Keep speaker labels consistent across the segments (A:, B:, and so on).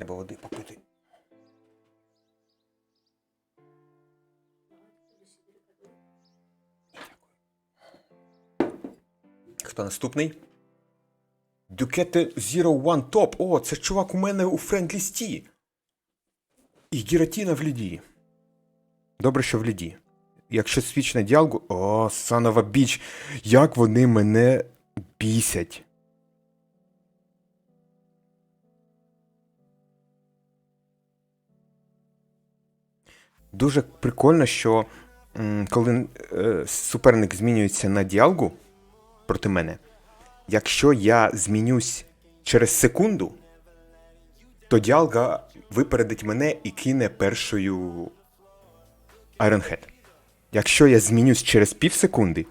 A: Треба води попити. Хто наступний? Дюкете Zero One Top. О, це чувак у мене у френд-лісті. І Гіратіна в ліді. Добре, що в ліді. Якщо свіч на діалгу. О, Санова біч. Як вони мене бісять. Дуже прикольно, що коли е, суперник змінюється на діалгу проти мене, якщо я змінюсь через секунду, то діалга випередить мене і кине першою Iron Head. Якщо я змінюсь через пів секунди,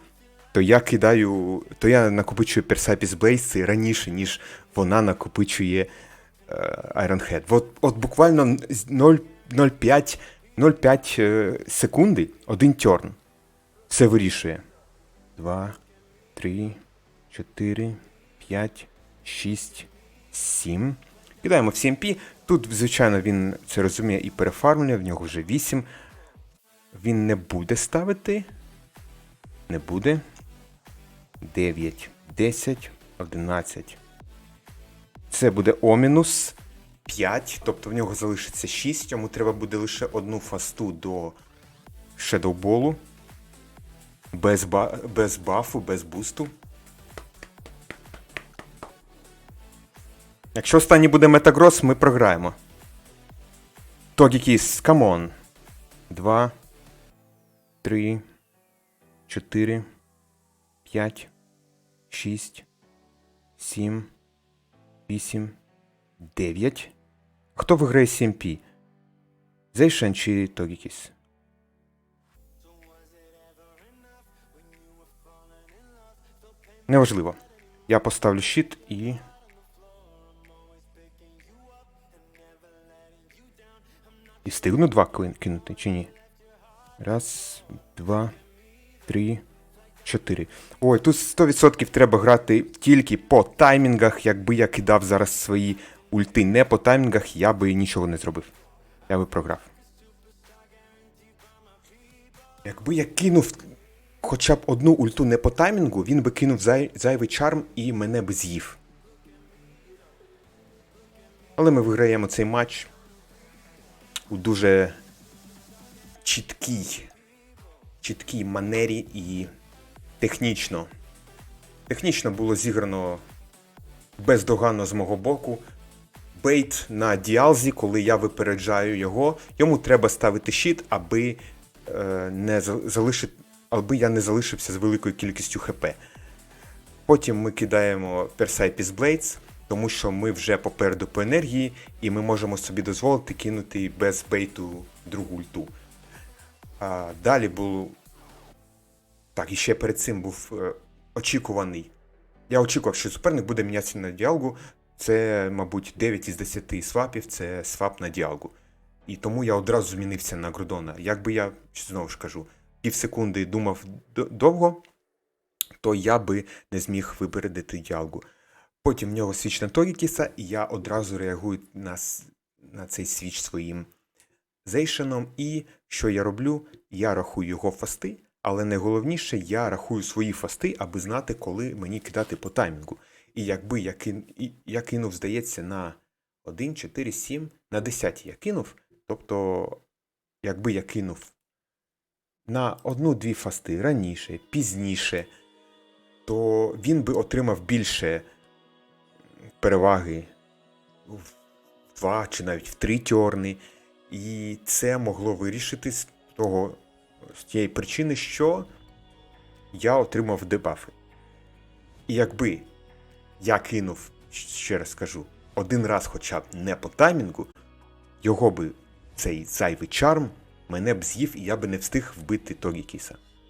A: то я кидаю. то я накопичую Персапіс Блейси раніше, ніж вона накопичує е, Iron Head. От, от буквально з 0 0,5 0,5 е, секунди один тьорн. Все вирішує. 2, 3, 4, 5, 6, 7. Кидаємо в 7P. Тут, звичайно, він це розуміє і перефармлює, в нього вже 8. Він не буде ставити. Не буде. 9, 10, 11. Це буде Омінус 5, тобто в нього залишиться 6, йому треба буде лише одну фасту до Шедоуболу. Без, ба... без бафу, без бусту. Якщо останній буде Метагрос, ми програємо. Тогікіс, камон. 2, 3, 4, 5, 6, 7, 8, 9. Хто виграє 7P? Зейшен чи Тогікіс? Неважливо. Я поставлю щит і. І встигну два кинути, чи ні? Раз, два, три, чотири. Ой, тут 100% треба грати тільки по таймінгах. Якби я кидав зараз свої ульти не по таймінгах, я би нічого не зробив. Я би програв. Якби я кинув хоча б одну ульту не по таймінгу, він би кинув зай... зайвий чарм і мене би з'їв. Але ми виграємо цей матч у дуже чіткій, чіткій манері і технічно. Технічно було зіграно бездоганно з мого боку. Бейт на діалзі, коли я випереджаю його, йому треба ставити щит, аби е, не залишити, аби я не залишився з великою кількістю ХП. Потім ми кидаємо Persipis Blades, тому що ми вже попереду по енергії, і ми можемо собі дозволити кинути без бейту другу ульту. А, далі було. Так, і ще перед цим був е, очікуваний. Я очікував, що суперник буде мінятися на діалгу. Це, мабуть, 9 із 10 свапів це свап на діалгу. І тому я одразу змінився на Грудона. Якби я, знову ж кажу, пів секунди думав довго, то я би не зміг випередити діалгу. Потім в нього свіч на Торікіса, і я одразу реагую на, на цей свіч своїм зейшеном. І що я роблю? Я рахую його фасти, але найголовніше, я рахую свої фасти, аби знати, коли мені кидати по таймінгу. І якби я, кин... і я кинув, здається, на 1, 4, 7, на 10 я кинув. Тобто, якби я кинув на одну-дві фасти раніше, пізніше, то він би отримав більше переваги в два чи навіть в три тьорни. І це могло вирішити з того з тієї причини, що я отримав дебафи. І якби я кинув, ще раз скажу, один раз хоча б не по таймінгу, його би цей зайвий чарм мене б з'їв, і я би не встиг вбити Тогікіса.